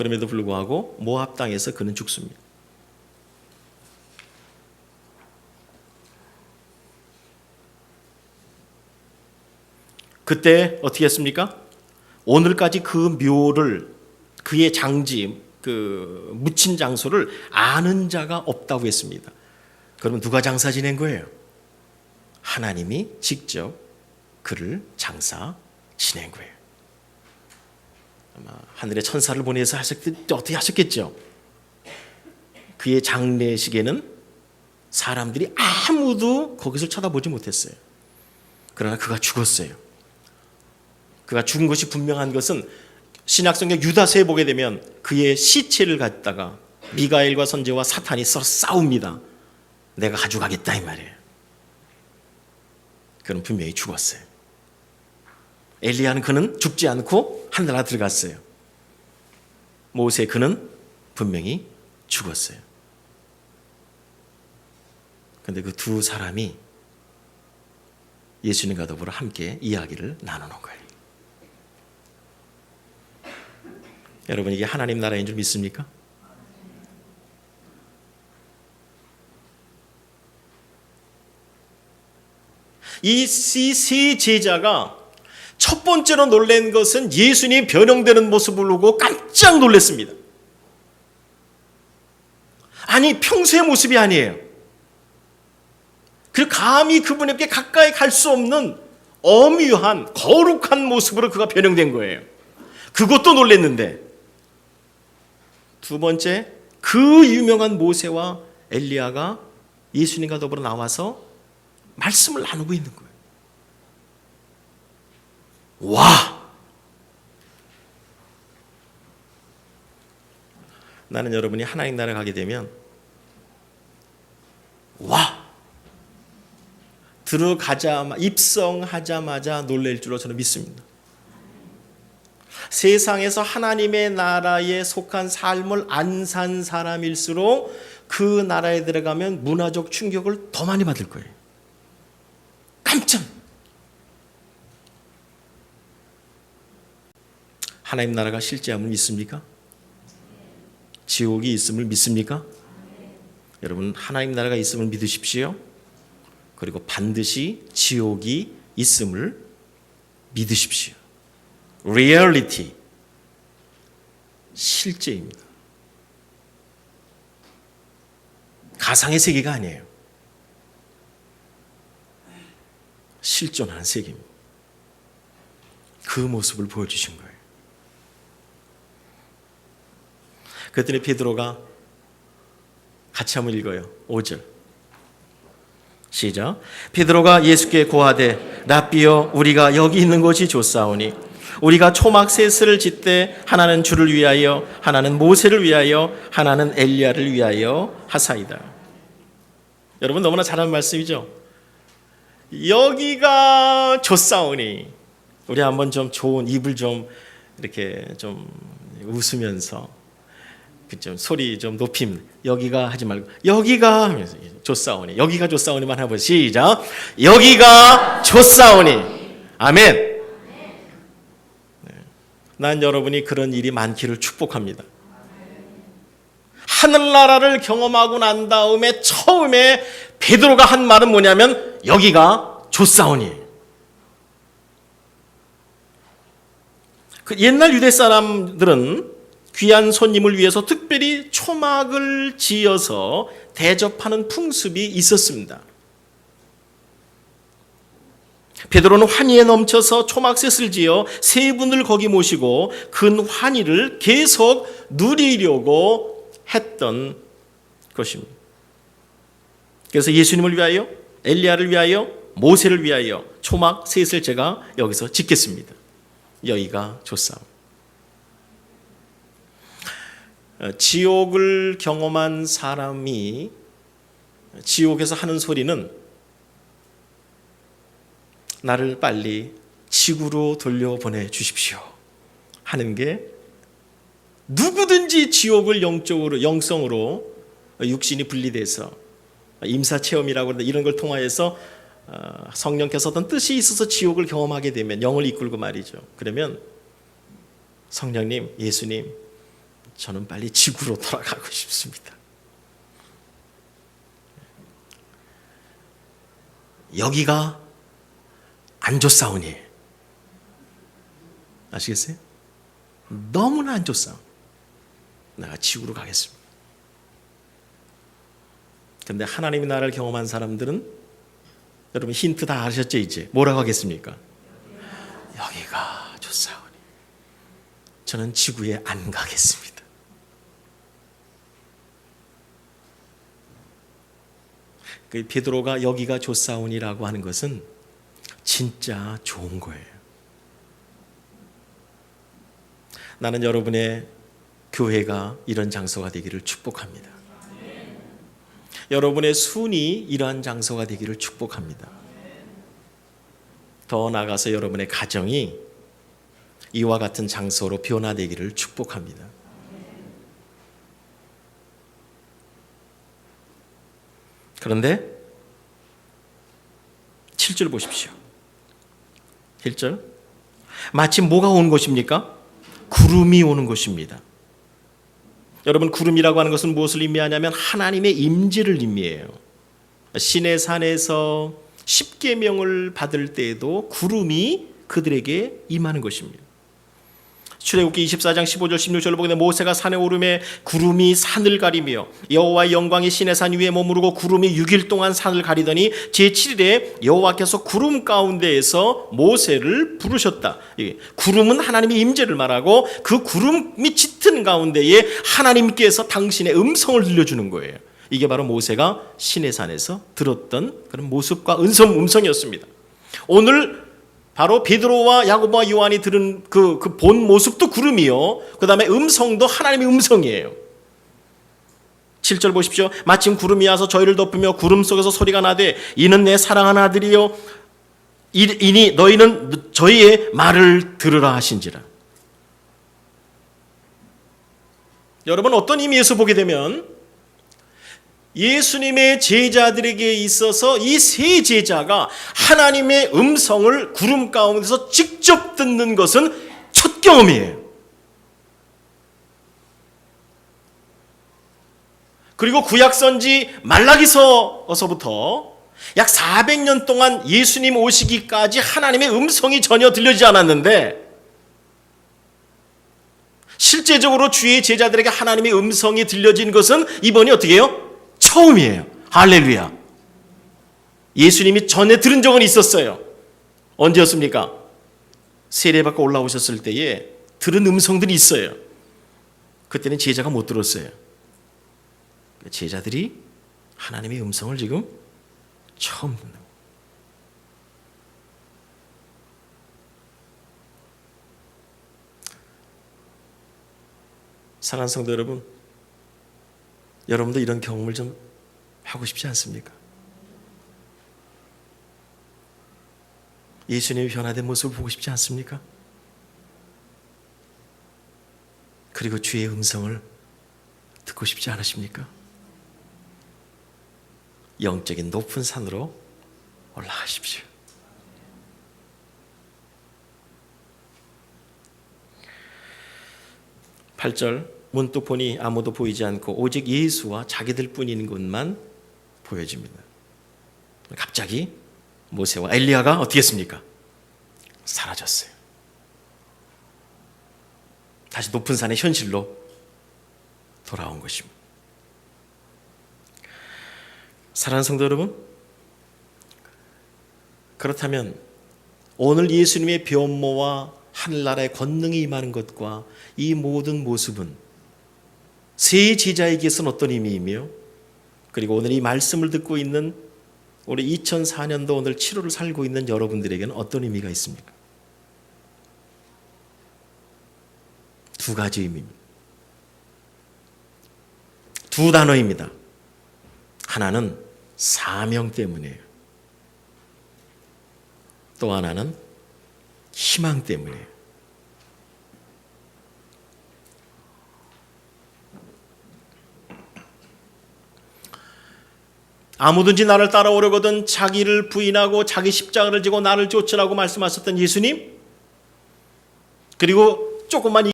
그럼에도 불구하고 모압 땅에서 그는 죽습니다. 그때 어떻게 했습니까? 오늘까지 그 묘를 그의 장지 그 묻힌 장소를 아는 자가 없다고 했습니다. 그러면 누가 장사 지낸 거예요? 하나님이 직접 그를 장사 지낸 거예요. 아마 하늘의 천사를 보내서 하셨겠 어떻게 하셨겠죠? 그의 장례식에는 사람들이 아무도 거기서 쳐다보지 못했어요. 그러나 그가 죽었어요. 그가 죽은 것이 분명한 것은 신약성경 유다서에 보게 되면 그의 시체를 갖다가 미가엘과 선제와 사탄이 서로 싸웁니다. 내가 가져가겠다 이 말이에요. 그는 분명히 죽었어요. 엘리야는 그는 죽지 않고 하늘나라 들어갔어요. 모세 그는 분명히 죽었어요. 근데 그 두 사람이 예수님과 더불어 함께 이야기를 나누는 거예요. 여러분 이게 하나님 나라인 줄 믿습니까? 이 세 제자가 첫 번째로 놀란 것은 예수님이 변형되는 모습을 보고 깜짝 놀랐습니다. 아니 평소의 모습이 아니에요. 그 감히 그분에게 가까이 갈 수 없는 엄유한 거룩한 모습으로 그가 변형된 거예요. 그것도 놀랬는데 두 번째 그 유명한 모세와 엘리야가 예수님과 더불어 나와서 말씀을 나누고 있는 거예요. 와! 나는 여러분이 하나님 나라 가게 되면 와! 들어가자 입성하자마자 놀랄 줄로 저는 믿습니다. 세상에서 하나님의 나라에 속한 삶을 안 산 사람일수록 그 나라에 들어가면 문화적 충격을 더 많이 받을 거예요. 깜짝. 하나님 나라가 실제함을 믿습니까? 지옥이 있음을 믿습니까? 여러분 하나님 나라가 있음을 믿으십시오. 그리고 반드시 지옥이 있음을 믿으십시오. 리얼리티 실제입니다. 가상의 세계가 아니에요. 실존하는 세계입니다. 그 모습을 보여주신 거예요. 그랬더니 베드로가 같이 한번 읽어요. 5절. 시작. 베드로가 예수께 고하되 라비여 우리가 여기 있는 것이 좋사오니 우리가 초막 셋을 짓되 하나는 주를 위하여 하나는 모세를 위하여 하나는 엘리야를 위하여 하사이다. 여러분 너무나 잘하는 말씀이죠. 여기가 좋사오니 우리 한번 좀 좋은 입을 좀 이렇게 좀 웃으면서 그좀 소리 좀 높임 여기가 하지 말고 여기가 하면서 좋사오니 여기가 좋사오니만 해보 시작 여기가 좋사오니 아멘. 네. 난 여러분이 그런 일이 많기를 축복합니다. 하늘나라를 경험하고 난 다음에 처음에 베드로가 한 말은 뭐냐면 여기가 좋사오니. 그 옛날 유대 사람들은 귀한 손님을 위해서 특별히 초막을 지어서 대접하는 풍습이 있었습니다. 베드로는 환희에 넘쳐서 초막셋을 지어 세 분을 거기 모시고 그 환희를 계속 누리려고 했던 것입니다. 그래서 예수님을 위하여 엘리야를 위하여 모세를 위하여 초막 셋을 제가 여기서 짓겠습니다. 여기가 좋사옵. 어, 지옥을 경험한 사람이 지옥에서 하는 소리는 나를 빨리 지구로 돌려보내 주십시오. 하는 게 누구든지 지옥을 영적으로 영성으로 육신이 분리돼서 임사 체험이라고 이런 걸 통하여서 어, 성령께서 어떤 뜻이 있어서 지옥을 경험하게 되면 영을 이끌고 말이죠. 그러면 성령님, 예수님 저는 빨리 지구로 돌아가고 싶습니다. 여기가 안 좋사오니 아시겠어요? 너무나 안 좋사오. 내가 지구로 가겠습니다. 근데 하나님의 나라를 경험한 사람들은 여러분 힌트 다 아셨죠 이제 뭐라고 하겠습니까? 여기가 좋사오니 저는 지구에 안 가겠습니다. 그 베드로가 여기가 좋사오니라고 하는 것은 진짜 좋은 거예요. 나는 여러분의 교회가 이런 장소가 되기를 축복합니다. 여러분의 순이 이러한 장소가 되기를 축복합니다. 더 나아가서 여러분의 가정이 이와 같은 장소로 변화되기를 축복합니다. 그런데 7절 보십시오. 1절. 마침 뭐가 오는 것입니까? 구름이 오는 것입니다. 여러분 구름이라고 하는 것은 무엇을 의미하냐면 하나님의 임재를 의미해요. 신의 산에서 십계명을 받을 때에도 구름이 그들에게 임하는 것입니다. 출애굽기 24장 15절 16절을 보게 되면 모세가 산에 오르매 구름이 산을 가리며 여호와의 영광이 신의 산 위에 머무르고 구름이 6일 동안 산을 가리더니 제7일에 여호와께서 구름 가운데에서 모세를 부르셨다. 예, 구름은 하나님의 임재를 말하고 그 구름이 짙은 가운데에 하나님께서 당신의 음성을 들려주는 거예요. 이게 바로 모세가 신의 산에서 들었던 그런 모습과 은성 음성이었습니다. 오늘 바로 베드로와 야고보와 요한이 들은 그 그 본 모습도 구름이요. 그다음에 음성도 하나님의 음성이에요. 7절 보십시오. 마침 구름이 와서 저희를 덮으며 구름 속에서 소리가 나되 이는 내 사랑하는 아들이요 이- 이니 너희는 저희의 말을 들으라 하신지라. 여러분 어떤 의미에서 보게 되면 예수님의 제자들에게 있어서 이 세 제자가 하나님의 음성을 구름 가운데서 직접 듣는 것은 첫 경험이에요. 그리고 구약선지 말라기서서부터 약 400년 동안 예수님 오시기까지 하나님의 음성이 전혀 들려지지 않았는데 실제적으로 주의 제자들에게 하나님의 음성이 들려진 것은 이번이 어떻게 해요? 처음이에요. 할렐루야. 예수님이 전에 들은 적은 있었어요. 언제였습니까? 세례받고 올라오셨을 때에 들은 음성들이 있어요. 그때는 제자가 못 들었어요. 제자들이 하나님의 음성을 지금 처음 듣는 거예요. 사랑하는 성도 여러분, 여러분도 이런 경험을 좀 하고 싶지 않습니까? 예수님의 변화된 모습을 보고 싶지 않습니까? 그리고 주의 음성을 듣고 싶지 않으십니까? 영적인 높은 산으로 올라가십시오. 팔절 문득 보니 아무도 보이지 않고 오직 예수와 자기들 뿐인 것만 보여집니다. 갑자기 모세와 엘리야가 어떻게 했습니까? 사라졌어요. 다시 높은 산의 현실로 돌아온 것입니다. 사랑하는 성도 여러분, 그렇다면 오늘 예수님의 변모와 하늘나라의 권능이 임하는 것과 이 모든 모습은 세 제자에게서는 어떤 의미이며 그리고 오늘 이 말씀을 듣고 있는 우리 2004년도 오늘 7월을 살고 있는 여러분들에게는 어떤 의미가 있습니까? 두 가지 의미입니다. 두 단어입니다. 하나는 사명 때문이에요. 또 하나는 희망 때문이에요. 아무든지 나를 따라오려거든 자기를 부인하고 자기 십자가를 지고 나를 쫓으라고 말씀하셨던 예수님 그리고 조금만